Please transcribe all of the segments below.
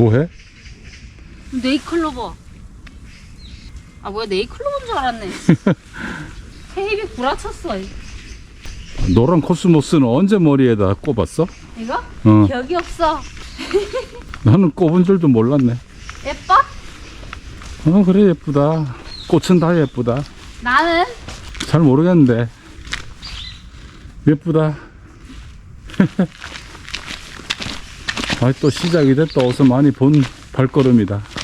뭐해? 네이클로버. 아 뭐야 네이클로버인 줄 알았네. 테이프 구라쳤어. 노란 코스모스는 언제 머리에다 꼽았어? 이거? 어, 기억이 없어. 나는 꼽은 줄도 몰랐네. 예뻐? 어, 그래, 예쁘다. 꽃은 다 예쁘다. 나는 잘 모르겠는데. 예쁘다. 아, 또 시작이 됐다. 어서 많이 본 발걸음이다.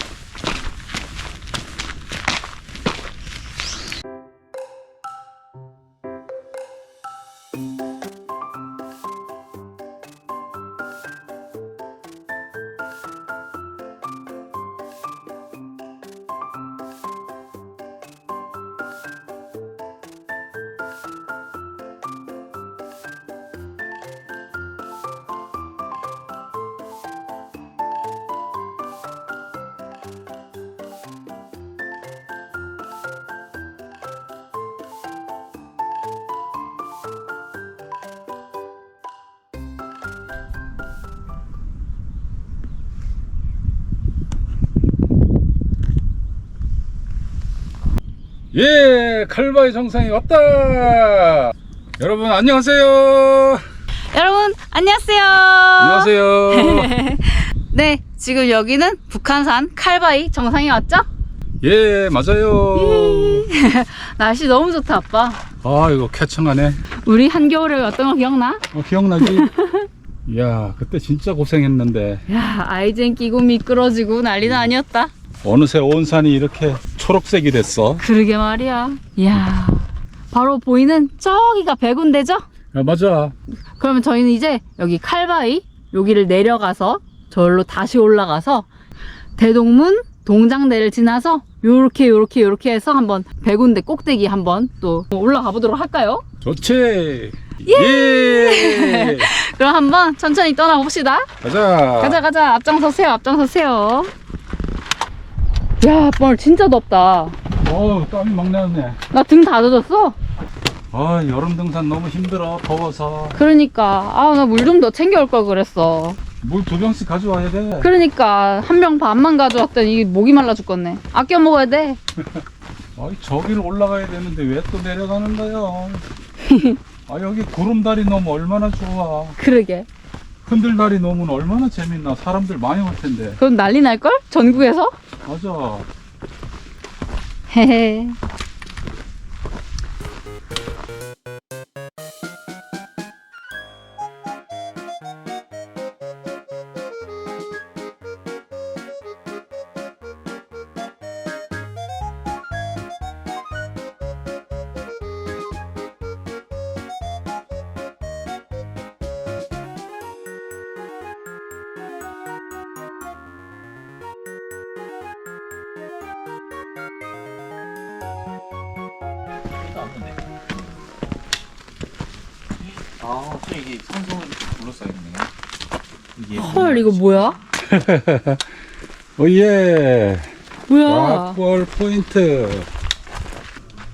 예, 칼바이 정상이 왔다. 여러분 안녕하세요. 여러분 안녕하세요. 안녕하세요. 네 지금 여기는 북한산 칼바이 정상에 왔죠? 예, 맞아요. 날씨 너무 좋다 아빠. 아, 이거 쾌청하네. 우리 한겨울에 왔던 거 기억나? 어, 기억나지? 이야, 그때 진짜 고생했는데 야 아이젠 끼고 미끄러지고 난리는 아니었다. 어느새 온 산이 이렇게 초록색이 됐어. 그러게 말이야. 이야 바로 보이는 저기가 백운대죠? 야, 맞아. 그러면 저희는 이제 여기 칼바위 여기를 내려가서 저기로 다시 올라가서 대동문 동장대를 지나서 요렇게 요렇게 요렇게 해서 한번 백운대 꼭대기 한번 또 올라가 보도록 할까요? 좋지. 예. 그럼 한번 천천히 떠나 봅시다. 가자. 가자 가자 앞장서세요 앞장서세요. 야, 뻘 진짜 덥다. 어, 땀이 막 나네. 나 등 다 젖었어. 아, 여름 등산 너무 힘들어. 더워서. 그러니까 아 나 물 좀 더 챙겨올 걸 그랬어. 물 두 병씩 가져와야 돼. 그러니까 한 병 반만 가져왔더니 이게 목이 말라 죽겠네. 아껴 먹어야 돼. 아이, 저기를 올라가야 되는데 왜 또 내려가는 거야? 아, 여기 구름다리 너무 얼마나 좋아. 그러게. 흔들다리 너무 얼마나 재밌나. 사람들 많이 올 텐데. 그럼 난리 날 걸? 전국에서? 맞아. 헤헤. 아, 저 이게 산소를 둘러싸였네. 이게 헐 이거 뭐야? 오예. 뭐야? 락볼 포인트.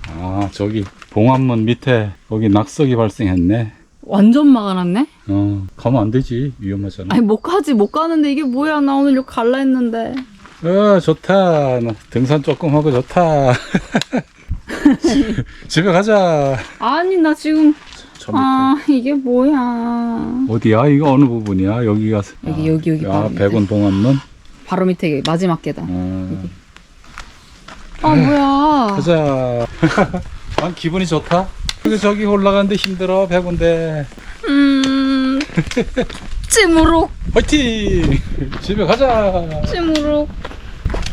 아, 저기 봉안문 밑에 거기 낙석이 발생했네. 완전 막아놨네? 어, 가면 안 되지. 위험하잖아. 아니 못 가지 못 가는데 이게 뭐야 나 오늘 이거 갈라 했는데 어, 좋다. 나 등산 조금 하고 좋다. 집에 가자. 아니 나 지금 저 밑에. 아 이게 뭐야 어디야? 이거 어느 부분이야? 여기가. 여기, 여기, 여기 아, 바로. 백원 봉안문? 바로 밑에 마지막 계단 어, 아 뭐야 가자. 난 기분이 좋다. 근데 저기 올라가는데 힘들어. 백원데. 음 찜으로 화이팅! 집에 가자. 찜으로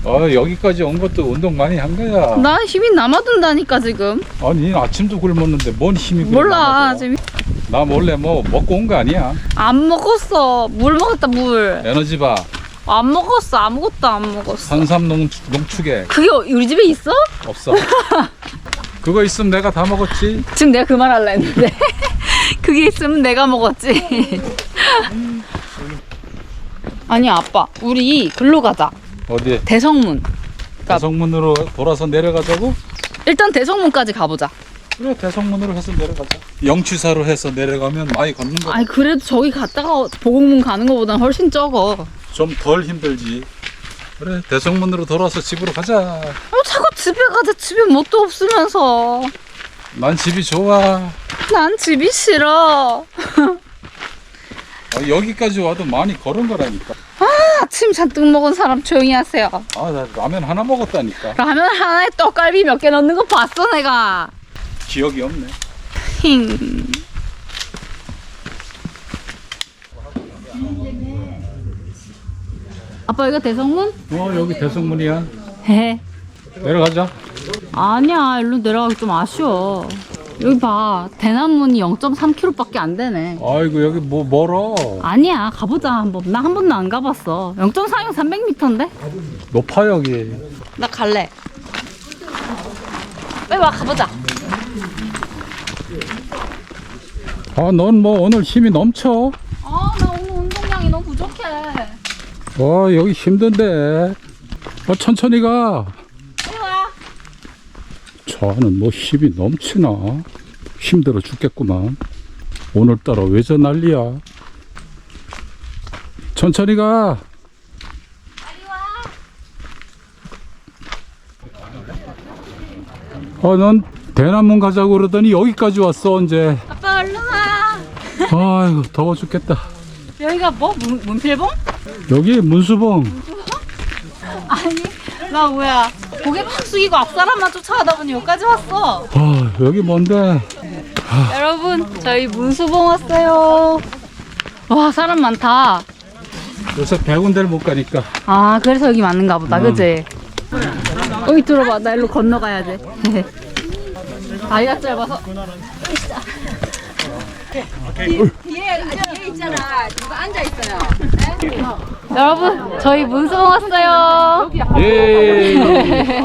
어, 여기까지 온 것도 운동 많이 한 거야. 나 힘이 남아든다니까 지금 아니, 아침도 굶었는데 뭔 힘이 몰라. 지금 나 몰래 뭐 먹고 온 거 아니야. 안 먹었어 물 먹었다 물 안 에너지바, 먹었어 아무것도 안 먹었어 산삼 농축, 농축액 그게 우리 집에 있어? 없어. 그거 있으면 내가 다 먹었지. 지금 내가 그 말 할라 했는데 그게 있으면 내가 먹었지 아니 아빠 우리 글로 가자 어디? 대성문 대성문으로 돌아서 내려가자고? 일단 대성문까지 가보자 그래, 대성문으로 해서 내려가자. 영취사로 해서 내려가면 많이 걷는 거. 아니 그래도 저기 갔다가 보공문 가는 거보단 훨씬 적어 좀 덜 힘들지. 그래 대성문으로 돌아서 집으로 가자. 어, 자꾸 집에 가자. 집에 뭣도 없으면서. 난 집이 좋아. 난 집이 싫어. 아, 여기까지 와도 많이 걸은 거라니까. 아침 잔뜩 먹은 사람 조용히 하세요. 아, 나 라면 하나 먹었다니까. 라면 하나에 떡갈비 몇 개 넣는 거 봤어, 내가. 기억이 없네. 힝. 아빠 이거 대성문? 어, 여기 대성문이야. 헤헤. 내려가자. 아니야, 일로 내려가기 좀 아쉬워. 여기 봐, 대남문이 0.3km밖에 안 되네. 아이고, 여기 뭐 멀어. 아니야, 가보자 한번. 나 한 번도 안 가봤어. 0.4면 300m인데? 높아 여기. 나 갈래. 빨리 와, 가보자. 아, 넌 뭐 오늘 힘이 넘쳐. 아, 나 오늘 운동량이 너무 부족해. 와, 여기 힘든데. 어, 천천히 가. 저는 뭐 힘이 넘치나. 힘들어 죽겠구만. 오늘따라 왜 저 난리야. 천천히 가. 아, 넌 대남문 가자고 그러더니 여기까지 왔어, 언제. 아빠 얼른 와. 아이고, 더워 죽겠다. 여기가 뭐? 문, 문필봉? 여기 문수봉. 나 뭐야. 고개 팍 숙이고 앞 사람만 쫓아가다 보니 여기까지 왔어. 아, 여기 뭔데? 여러분, 저희 문수봉 왔어요. 와, 사람 많다. 요새 백운데를 못 가니까. 아, 그래서 여기 맞는가 보다, 어. 그지? 여기 들어봐, 나 일로 건너가야 돼. 다리가 짧아서. 여러분, 저희 문수봉 왔어요. 예.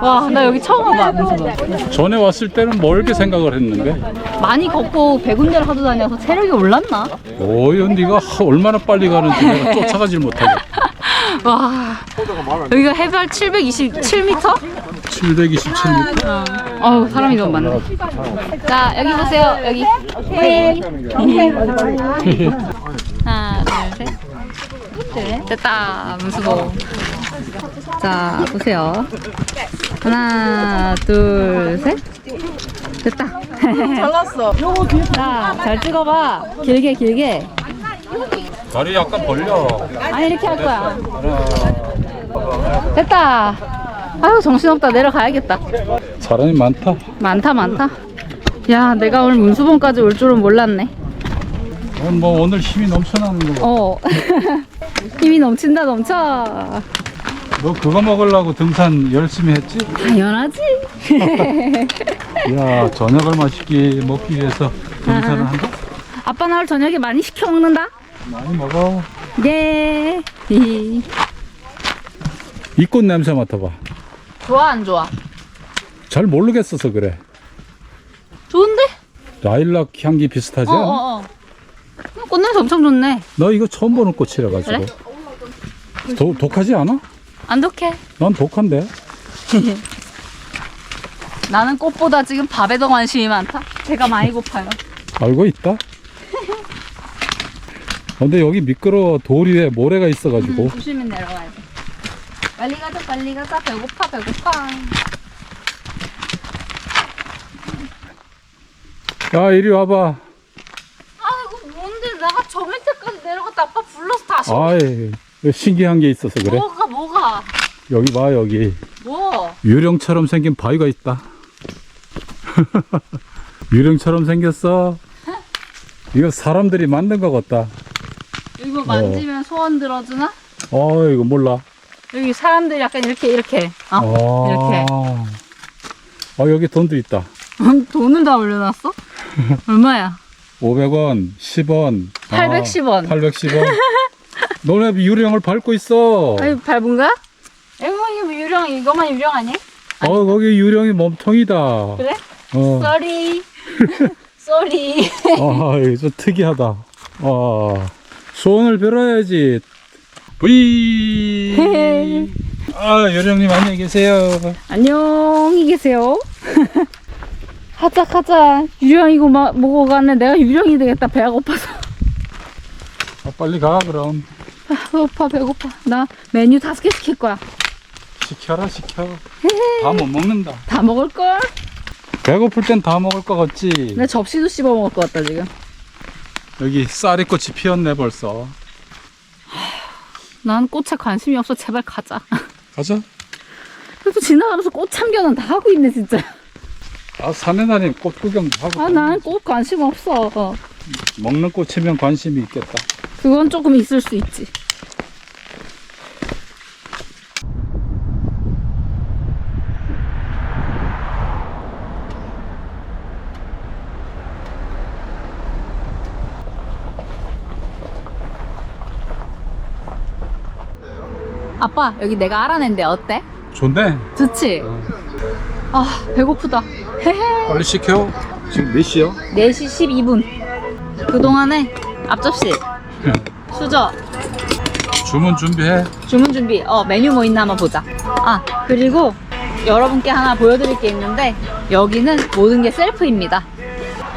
와, 나 여기 처음 와봐, 문수봉. 전에 왔을 때는 멀게 생각을 했는데. 많이 걷고 백운대를 하도 다녀서 체력이 올랐나? 오연 네가 하- 얼마나 빨리 가는지 내가 쫓아가질 못하겠다. 와, 여기가 해발 727m? 727m. 어우, 사람이 너무 많네. 자, 여기 보세요, 여기. 헤이. 하나, 둘, 셋. 네, 됐다, 문수봉. 자, 보세요. 하나, 둘, 셋. 됐다. 잘났어. 자, 잘 찍어봐. 길게, 길게. 다리 약간 벌려. 아니, 이렇게 할 거야. 됐다. 아유, 정신없다. 내려가야겠다. 사람이 많다. 많다, 많다. 야, 내가 오늘 문수봉까지 올 줄은 몰랐네. 넌뭐 오늘 힘이 넘쳐나는 거. 어. 힘이 넘친다, 넘쳐. 너 그거 먹으려고 등산 열심히 했지? 당연하지. 야 저녁을 맛있게 먹기 위해서 등산을 한다. 아빠 나 오늘 저녁에 많이 시켜 먹는다. 많이 먹어. 예. 이 꽃 냄새 맡아봐. 좋아, 안 좋아? 잘 모르겠어서 그래. 좋은데? 라일락 향기 비슷하지 어, 않아? 어, 어. 꽃냄새 엄청 좋네. 너 이거 처음 보는 꽃이라 가지고. 도, 독하지 않아? 안 독해. 난 독한데. 나는 꽃보다 지금 밥에 더 관심이 많다. 배가 많이 고파요. 알고 있다. 근데 여기 미끄러 돌 위에 모래가 있어가지고 음, 조심히 내려가야 돼. 빨리 가자, 빨리 가자. 배고파, 배고파. 야 이리 와봐. 아이고, 뭔데 내가 저 밑에까지 내려갔다 아빠 불러서 다시 아이 신기한 게 있어서 그래. 뭐가, 뭐가? 여기 봐 여기 뭐? 유령처럼 생긴 바위가 있다. 유령처럼 생겼어. 이거 사람들이 만든 것 같다. 이거 만지면 소원 들어주나? 어 이거 몰라. 여기 사람들이 약간 이렇게, 이렇게. 어? 아, 이렇게. 어 여기 돈도 있다. 돈을 다 올려놨어? 얼마야? 500원, 10원, 810원. 810원. 너네 유령을 밟고 있어. 아니, 밟은 거야? 이거, 이거 유령, 이거만 유령 아니? 어 거기 유령이 몸통이다. 그래? 어. 쏘리. 쏘리. 아, 이거 좀 특이하다. 아, 소원을 빌어야지. 뿌이. 아, 요령님 안녕히 계세요. 안녕히 계세요. 하자, 하자. 유령 이거 막 먹어가네. 내가 유령이 되겠다. 배가 고파서. 아, 빨리 가, 그럼. 아, 배고파 배고파. 나 메뉴 다섯 개 시킬 거야. 시켜라 시켜 다 못 먹는다 다 먹을 걸? 배고플 땐 다 먹을 것 같지 내 접시도 씹어 먹을 것 같다 지금. 여기 쌀이 꽃이 피었네 벌써 난 꽃에 관심이 없어. 제발 가자. 가자 그래도 지나가면서 꽃 참견은 다 하고 있네 진짜. 아 산에 다니는 꽃 구경도 하고 아 나는 꽃 관심 없어. 먹는 꽃이면 관심이 있겠다 그건 조금 있을 수 있지. 아빠 여기 내가 알아낸데 어때? 좋네. 좋지? 아 배고프다. 빨리 시켜. 지금 몇 시야? 4시 12분. 그동안에 앞접시. 수저. 주문 준비해. 주문 준비. 어 메뉴 뭐 있나 한번 보자. 아 그리고 여러분께 하나 보여드릴 게 있는데 여기는 모든 게 셀프입니다.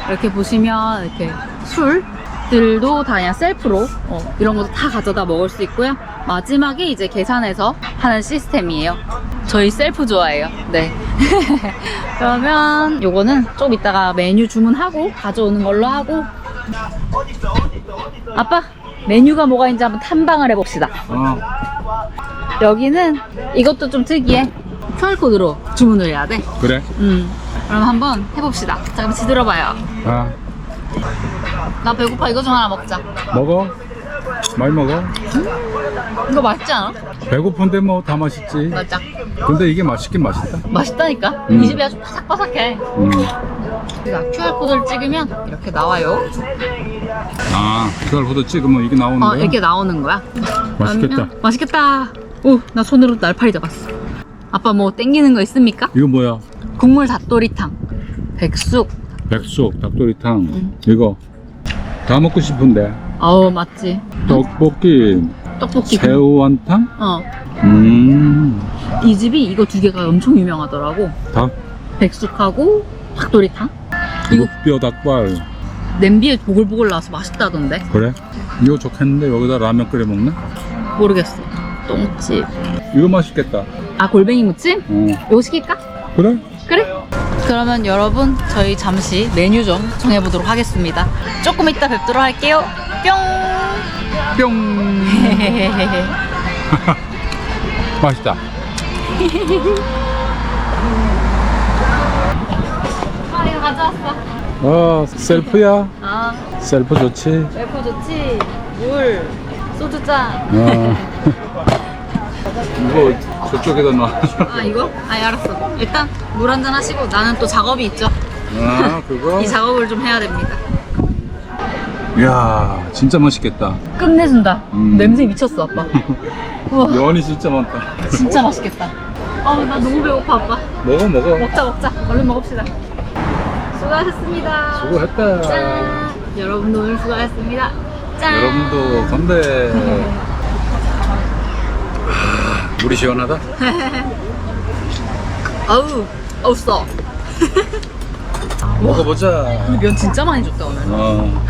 이렇게 보시면 이렇게 술들도 다 그냥 셀프로 어, 이런 것도 다 가져다 먹을 수 있고요 마지막에 이제 계산해서 하는 시스템이에요 저희 셀프 좋아해요 네 그러면 요거는 좀 이따가 메뉴 주문하고 가져오는 걸로 하고 아빠 메뉴가 뭐가 있는지 한번 탐방을 해봅시다 어 여기는 이것도 좀 특이해. QR코드로 주문을 해야 돼. 그래 음. 그럼 한번 해봅시다. 자, 그럼 지들어봐요. 아 나 배고파. 이거 좀 하나 먹자. 먹어 많이 먹어 이거 맛있지 않아? 배고픈데 뭐 다 맛있지 맞아. 근데 이게 맛있긴 맛있다 맛있다니까? 음. 이 집이 아주 바삭바삭해. 음. 자, QR코드를 찍으면 이렇게 나와요. 아 QR코드 찍으면 이게 나오는 어, 거야? 이렇게 나오는 거야. 맛있겠다 그러면- 맛있겠다. 오, 나 손으로 날파리 잡았어. 아빠 뭐 땡기는 거 있습니까? 이거 뭐야? 국물 닭도리탕, 백숙. 백숙, 닭도리탕 음. 이거 다 먹고 싶은데 어우, 맞지. 떡볶이, 떡볶이. 새우완탕? 어. 음, 이 집이 이거 두 개가 엄청 유명하더라고. 다 백숙하고 닭도리탕. 이거 뼈 닭발 냄비에 보글보글 나와서 맛있다던데. 그래? 이거 좋겠는데 여기다 라면 끓여 먹나? 모르겠어. 똥집. 이거 맛있겠다 아 골뱅이 무침? 어 이거 시킬까? 그래? 그래. 그러면 여러분 저희 잠시 메뉴 좀 정해보도록 하겠습니다. 조금 이따 뵙도록 할게요. 뿅. 뿅 맛있다 아 이거 가져왔어. 어 셀프야 아 셀프 좋지 웨퍼 좋지. 물. 소주잔. 어 이거 저쪽에다 놔 아 이거? 아 예, 알았어. 일단 물 한잔 하시고 나는 또 작업이 있죠. 아, 그거? 이 작업을 좀 해야 됩니다. 이야, 진짜 맛있겠다. 끝내준다. 음. 냄새 미쳤어 아빠. 우와 면이 진짜 많다. 진짜 맛있겠다. 아나 너무 배고파 아빠. 먹어, 먹어. 먹자 먹자. 얼른 먹읍시다. 수고하셨습니다. 수고했다. 짠. 여러분도 오늘 수고하셨습니다. 짠. 여러분도. 아, 물이 시원하다? 아우 어우 써. 먹어보자. 근데 면 진짜 많이 줬다 오늘. 어.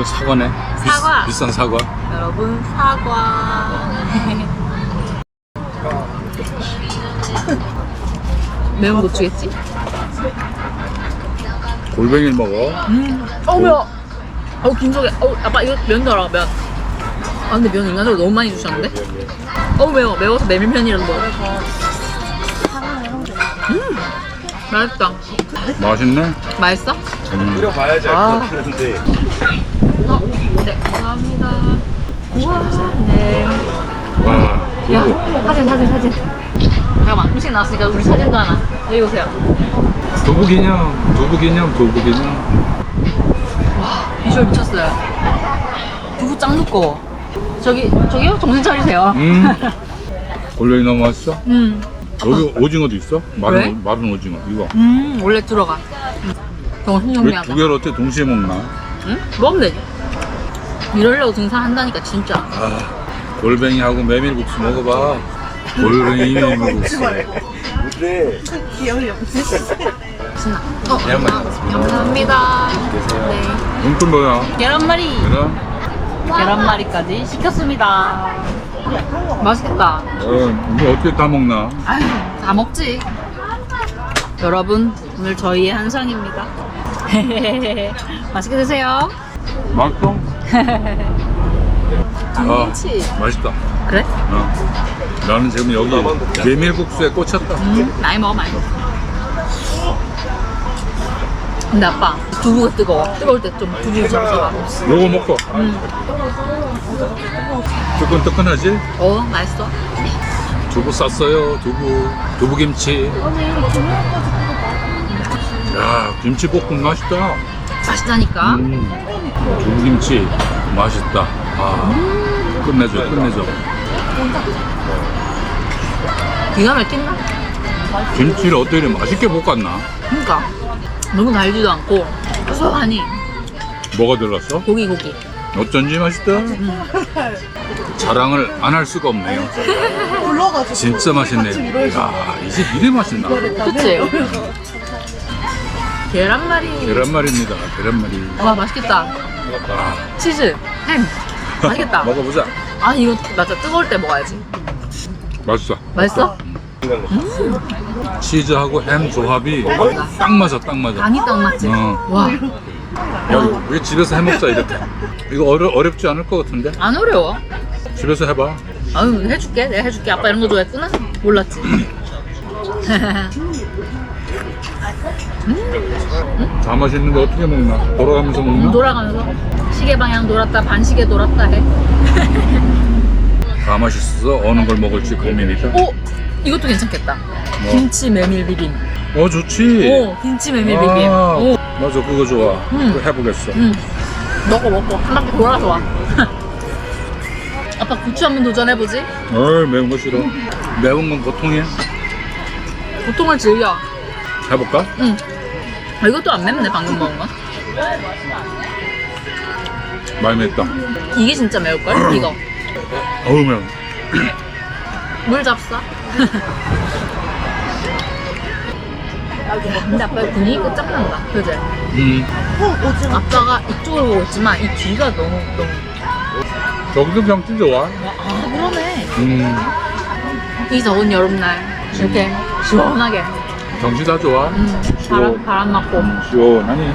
이거 사과네. 사과. 비, 싼 사과. 여러분 사과. 매운 거 주겠지? 골뱅이를 먹어. 음. 어우 매워. 어우 김석이. 어우 아빠 이거 면 넣어라 면. 아 근데 면 인간적으로 너무 많이 주셨는데? 어우 매워. 매워서 메밀면이라도 먹어. 음. 맛있다. 맛있네. 맛있어? 음. 끓여봐야지 아. 알것 같은데. 감사합니다. 우와. 네. 와. 야 사진 사진 사진. 잠깐만 음식 나왔으니까 우리 사진도 하나. 여기 오세요. 두부 기념, 두부 기념, 두부 기념. 비주얼 미쳤어요. 두부 짱 두꺼워. 저기 저기요 정신 차리세요. 음. 골뱅이 너무 맛있어? 음. 여기 오징어도 있어? 왜? 마른, 마른 오징어. 이거. 음, 원래 들어가. 음. 정신 왜 정리하다. 두 개를 어떻게 동시에 먹나? 응? 먹으면 되지. 이러려고 등산한다니까, 진짜. 아, 골뱅이하고 메밀국수 먹어봐. 골뱅이 메밀국수. 근데 신나. 어, 계란말이 감사- 먹었습니다. 감사합니다. 네. 용돈 뭐야? 계란말이. 그럼 계란말이까지 시켰습니다. 맛있겠다. 어, 이거 어떻게 다 먹나? 아유, 다 먹지. 여러분, 오늘 저희의 한상입니다. 맛있게 드세요. 맛있어? 김치. 아, 맛있다. 그래? 어. 나는 지금 여기 메밀국수에 꽂혔다. 음, 많이 먹어, 많이 먹어. 근데 아빠, 두부가 뜨거워. 뜨거울 때 좀 두부 잡숴봐. 요거 먹고. 음. 뜨끈뜨끈하지? 어, 맛있어. 두부 쌌어요. 두부. 두부김치. 야, 김치볶음 맛있다. 맛있다니까. 음, 두부김치 맛있다. 아, 끝내줘, 끝내줘. 기가 막힌다. 김치를 어떻게 이렇게 맛있게 볶았나? 그러니까 너무 달지도 않고 고소하니 뭐가 들어갔어? 고기 고기. 어쩐지 맛있다. 자랑을 안 할 수가 없네요. 진짜 맛있네요. 야, 이집 이래 맛있나? 그치? 계란말이. 계란말입니다. 계란말이. 와 맛있겠다. 아, 치즈, 햄. 맛있겠다. 먹어보자. 아 이거 맞아 뜨거울 때 먹어야지. 맛있어. 맛있어? 치즈하고 햄 조합이 딱 맞아, 딱 맞아. 간이 딱 맞지? 어. 와, 야, 우리 집에서 해 먹자 이렇게. 이거 어려, 어렵지 않을 것 같은데? 안 어려워. 집에서 해봐. 아유 해줄게. 내가 해줄게. 아빠 이런 거 좋아했구나. 몰랐지. 다 맛있는데 어떻게 먹나? 돌아가면서 먹나? 돌아가면서 시계 방향 돌았다 반시계 돌았다 해. 다 맛있어서 어느 걸 먹을지 고민이다. 오 이것도 괜찮겠다. 뭐? 김치 메밀 비빔. 어, 좋지. 오 김치 메밀 비빔. 아, 오 맞아, 그거 좋아. 음. 그거 해보겠어. 응. 먹어 먹고 한 바퀴 돌아서 와. 아빠 고추 한번 도전해보지. 어이, 매운 거 싫어. 매운 건 보통이야. 보통을 즐겨. 해볼까? 응. 아, 이것도 안 맵네 방금 먹은 건. 많이 맵다. 이게 진짜 매울 걸? 이거. 어우, 매워. 물 잡사. 근데 아빠 분위기 끝장난다. 그지? 음. 아빠가 이쪽을 보고 있지만 이 뒤가 너무 너무. 저기도 경치 좋아. 아 그러네. 음. 이 더운 여름날 이렇게 시원하게 경치 다 좋아. 음, 바람 바람 맞고. 시원하니.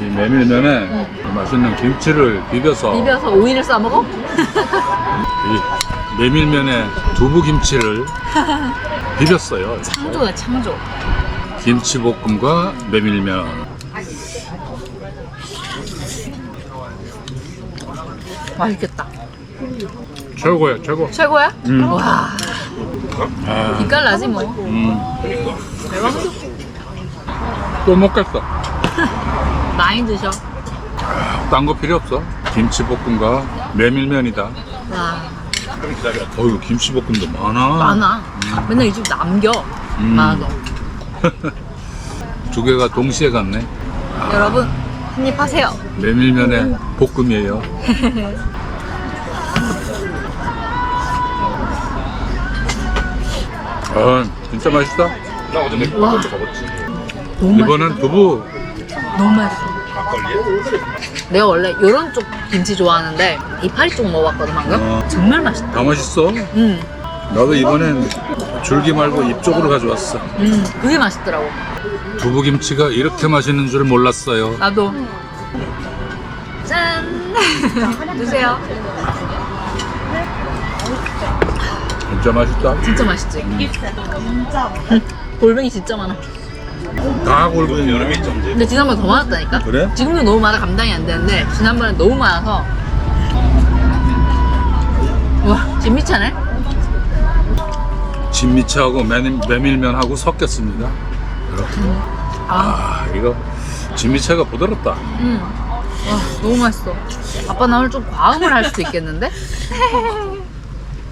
이 메밀면에 이 맛있는 김치를 비벼서 비벼서 오이를 싸 먹어? 이 메밀면에 두부 김치를 비볐어요. 창조야 창조. 김치볶음과 메밀면. 맛있겠다. 최고야, 최고. 최고야? 음. 와 아, 빛깔 나지 뭐. 음. 대박이다. 또 먹겠어. 많이 드셔. 딴 거 필요 없어. 김치볶음과 메밀면이다. 와 어이구, 김치볶음도 많아. 많아. 맨날 이 집 남겨. 음. 많아. 두 개가 동시에 갔네. 여러분 한입 하세요. 메밀면에 볶음이에요. 아, 진짜 맛있다. 와 너무 이번엔. 두부. 너무 맛있어. 내가 원래 이런 쪽 김치 좋아하는데 이파리 쪽 먹어봤거든 방금. 어. 정말 맛있다. 다 맛있어. 음, 나도 이번엔 줄기 말고 입 쪽으로 가져왔어. 음, 그게 맛있더라고. 두부 김치가 이렇게 맛있는 줄 몰랐어요. 나도. 짠. 드세요. 진짜 맛있다. 진짜 맛있지. 응, 골뱅이 진짜 많아. 다 골뱅이 여름이 근데 지난번에 더 많았다니까? 그래? 지금도 너무 많아 감당이 안 되는데 지난번에 너무 많아서 와 진미차네? 진미채하고 메밀, 메밀면하고 섞였습니다. 이렇게. 아, 아, 이거 진미채가 부드럽다. 음. 와 너무 맛있어 아빠 나 오늘 좀 과음을 할 수도 있겠는데?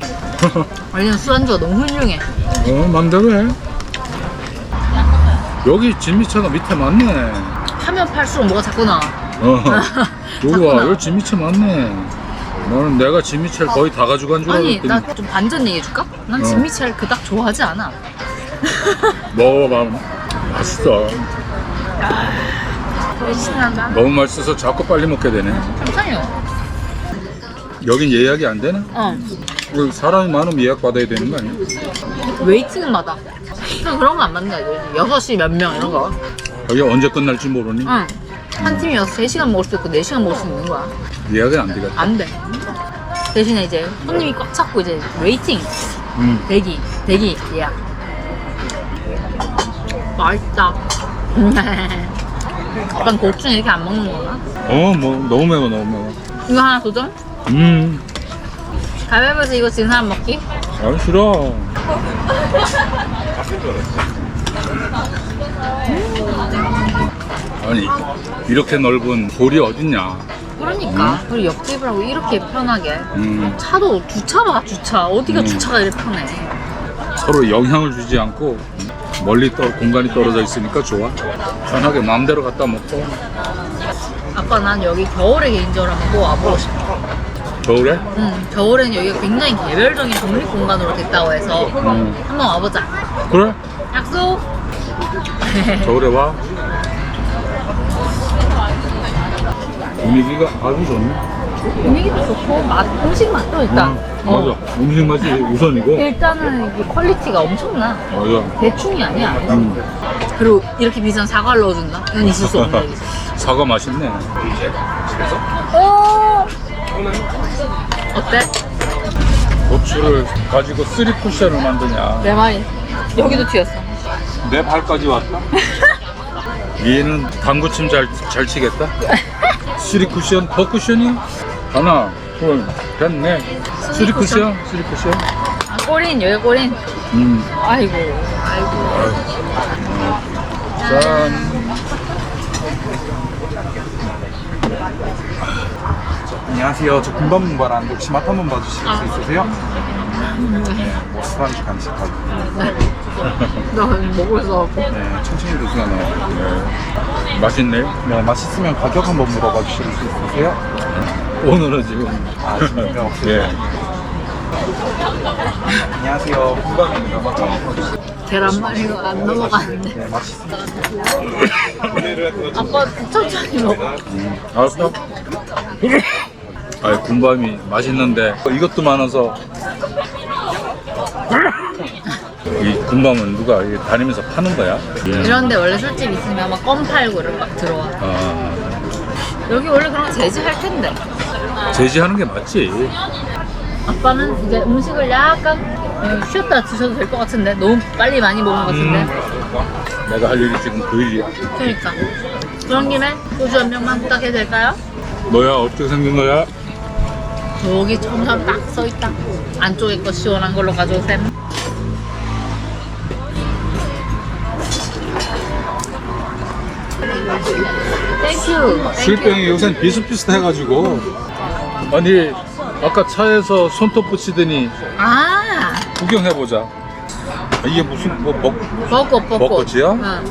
왜냐면 술안주가 너무 훌륭해 어, 맘대로 해. 여기 진미채가 밑에 많네. 파면 팔수록 뭐가 자꾸 나와 어, 여기 와. 여기 진미채 많네. 나는 내가 진미채를 거의 다 가져간 줄 아니 알았더니 나 좀 반전 얘기해줄까? 난 어. 진미채를 그닥 좋아하지 않아 먹어봐. 맛있어. 되게 신난다. 너무 맛있어서 자꾸 빨리 먹게 되네. 괜찮아요. 여긴 예약이 안 되나? 어. 여기 사람이 많으면 예약 받아야 되는 거 아니야? 웨이팅은 받아. 좀 그런 거안 받는 거야. 6시 몇 명 이런 거. 여기 언제 끝날지 모르니 응. 한 팀이어서 3시간 먹을 수도 있고 4시간 먹을 수 있는 거야. 예약이 안 되겠다. 안 돼. 대신에 이제 손님이 꽉 찼고 이제 웨이팅, 음. 대기, 대기 예약. 맛있다. 약간 곱창 이렇게 안 먹는 거나? 어, 뭐 너무 매워, 너무 매워. 이거 하나 도전? 음, 가위바위보에서 이거 진 사람 먹기? 아 싫어. 아니 이렇게 넓은 골이 어딨냐? 그러니까 우리 옆집이라고 이렇게 편하게 음, 차도 주차 봐 주차 어디가 음. 주차가 이렇게 편해 서로 영향을 주지 않고 멀리 떠, 공간이 떨어져 있으니까 좋아. 편하게 마음대로 갖다 먹고. 아빠 난 여기 겨울에 개인적으로 한번 꼭 와보고 싶어 겨울에? 응 겨울에는 여기가 굉장히 개별적인 독립 공간으로 됐다고 해서 음. 한번 와보자 그래? 약속 겨울에 와. 분위기가 아주 좋네. 분위기도 좋고 맛 음식 맛도 일단 음, 어. 맞아. 음식 맛이 우선이고. 일단은 이게 퀄리티가 엄청나 맞아. 대충이 아니야 음. 그리고 이렇게 비싼 사과를 넣어준다? 이건 있을 수 없는 일이지 사과 맛있네. 오 어때? 고추를 가지고 쓰리 쿠션을 만드냐. 내 말이 여기도 튀었어 내 발까지 왔다. 얘는 당구침 잘, 잘 치겠다. 쓰리 쿠션, 더 쿠션이 하나, 둘, 됐네. 쓰리 쿠션, 쓰리 쿠션. 아, 꼬린 여기 꼬린 음, 아이고 아이고 짠. 안녕하세요. 저 군밤 문바라는데 혹시 맛 한번 봐주실 아. 수 있으세요? 네, 뭐 술안주 간식하고. 수 없고 네, 천천히 드시면 나와요. 네. 맛있네. 네, 맛있으면 가격 한번 물어봐 주실 수 있으세요? 오늘은 지금. 아, 지금 없어요. 예. 안녕하세요. 군밤입니다. 계란말이가 안 넘어가는데 네, 맛있습니다. 아빠 천천히 먹어 알았어. 아, 군밤이 맛있는데 이것도 많아서 이 군밤은 누가 이게 다니면서 파는 거야? 이런데 원래 술집 있으면 막 껌 팔고 이런 막 들어와 아, 여기 원래 그런 거 제지할 텐데 제지하는 게 맞지. 아빠는 이제 음식을 약간 어, 쉬었다 드셔도 될 것 같은데 너무 빨리 많이 먹은 것 같은데 음, 내가 할 일이 지금 그 일이야. 그러니까 그런 김에 소주 한 병만 부탁해도 될까요? 너야 어떻게 생긴 거야? 저기 점점 딱 써있다 안쪽에 거 시원한 걸로 가져오셈 땡큐 술병이 요새 비슷비슷해가지고 아니 아까 차에서 손톱 붙이더니 아 구경해보자. 아, 이게 무슨 뭐 먹, 벚꽃 벚꽃 벚꽃이야? 응.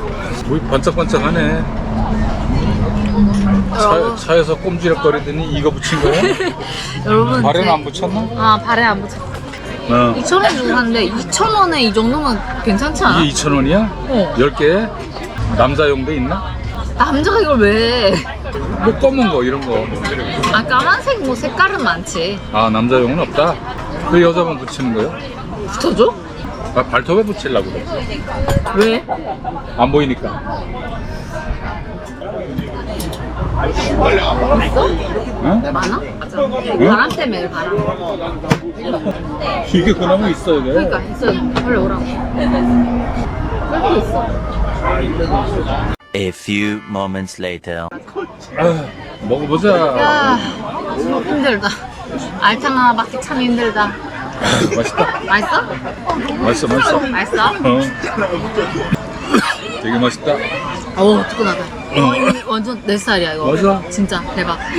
뭐 반짝반짝하네. 차, 차에서 꼼지락거리더니 이거 붙인 거야? 여러분 발에는 제- 안 붙였나? 아 발에 안 붙여 어. 2,000원 주고 샀는데 2,000원에 이 정도면 괜찮지 않아? 이게 2,000원이야? 어. 10개에? 남자용도 있나? 남자가 이걸 왜? 뭐 검은 거 이런 거. 아 까만색 뭐 색깔은 많지 아 남자용은 없다? 그 여자만 붙이는 거요? 붙여줘? 아, 발톱에 붙이려고 그래. 왜? 안 보이니까. 있어? 응? 많아? 맞아 바람 때문에 바람 이게 그나마 있어야 돼. 그러니까 있어요 원래 오라고 그렇게 있어 A few moments later. 아, 먹어보자. 야 힘들다 알탕 하나 받기 참 힘들다 아, 맛있다. 맛있어? 맛있어, 맛있어. 맛있어? 어. 되게 맛있다. 어우 뜨끈하다 어, 이거 완전 내 스타일이야 이거 맞아. 진짜 대박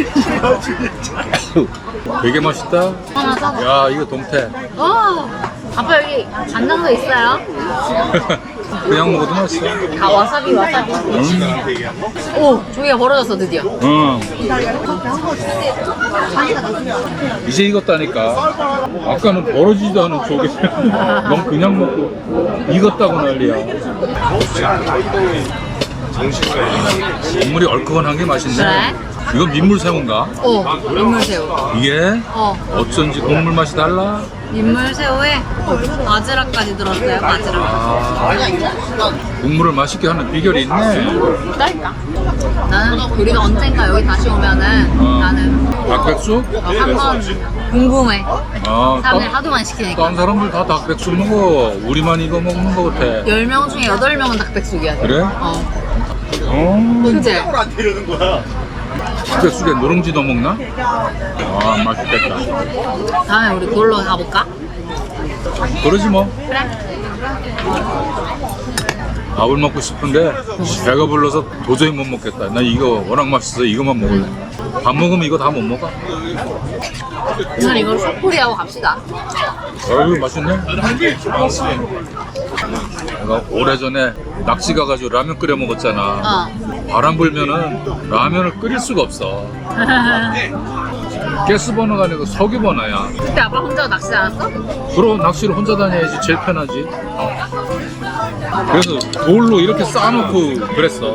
되게 맛있다. 하나 사봐 야, 이거 동태. 어 아빠 여기 간장도 있어요? 그냥 먹어도 맛있어. 아 와사비 와사비 음. 오 조개가 벌어졌어 드디어 어. 이제 익었다니까. 아까는 벌어지지도 않은 조개. 넌 그냥 먹고 익었다고 난리야. 국물이 얼큰한 게 맛있네. 이건 민물 새우인가? 어, 민물새우. 이게 어, 어쩐지 국물 맛이 달라. 민물새우에 바지락까지 들었어요, 바지락. 아, 국물을 맛있게 하는 비결이 있네. 그러니까. 나는 우리가 언젠가 여기 다시 오면은 어. 나는 닭백숙? 어, 한번 궁금해. 아, 사람들이 딴, 하도 많이 시키니까. 딴 사람들 다 닭백숙 먹어. 우리만 이거 먹는 거 같아. 10명 중에 8명은 닭백숙이야. 그래? 어. 어, 그치? 닭백숙에 누룽지도 먹나? 아, 맛있겠다. 다음에 우리 그걸로 가볼까? 그러지 뭐. 그래. 밥을 먹고 싶은데 배가 불러서 도저히 못 먹겠다. 나 이거 워낙 맛있어. 이거만 먹을래. 밥 먹으면 이거 다 못 먹어? 오늘 이걸 소풀이하고 갑시다. 어유 맛있네. 내가 오래전에 낚시 가가지고 라면 끓여 먹었잖아. 어. 바람 불면은 라면을 끓일 수가 없어. 가스 버너가 아니고 석유 버너야. 그때 아빠 혼자 낚시 않았어? 그럼 낚시를 혼자 다녀야지 제일 편하지. 그래서 돌로 이렇게 쌓아놓고 그랬어.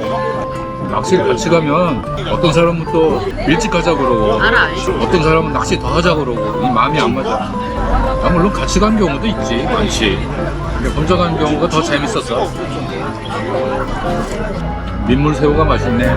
낚시를 같이 가면 어떤 사람은 또 일찍 가자 그러고 알아. 어떤 사람은 낚시 더 하자 그러고 이 마음이 안 맞아. 아, 물론 같이 간 경우도 있지, 많지. 근데 혼자 간 경우가 더 재밌었어. 민물새우가 맛있네.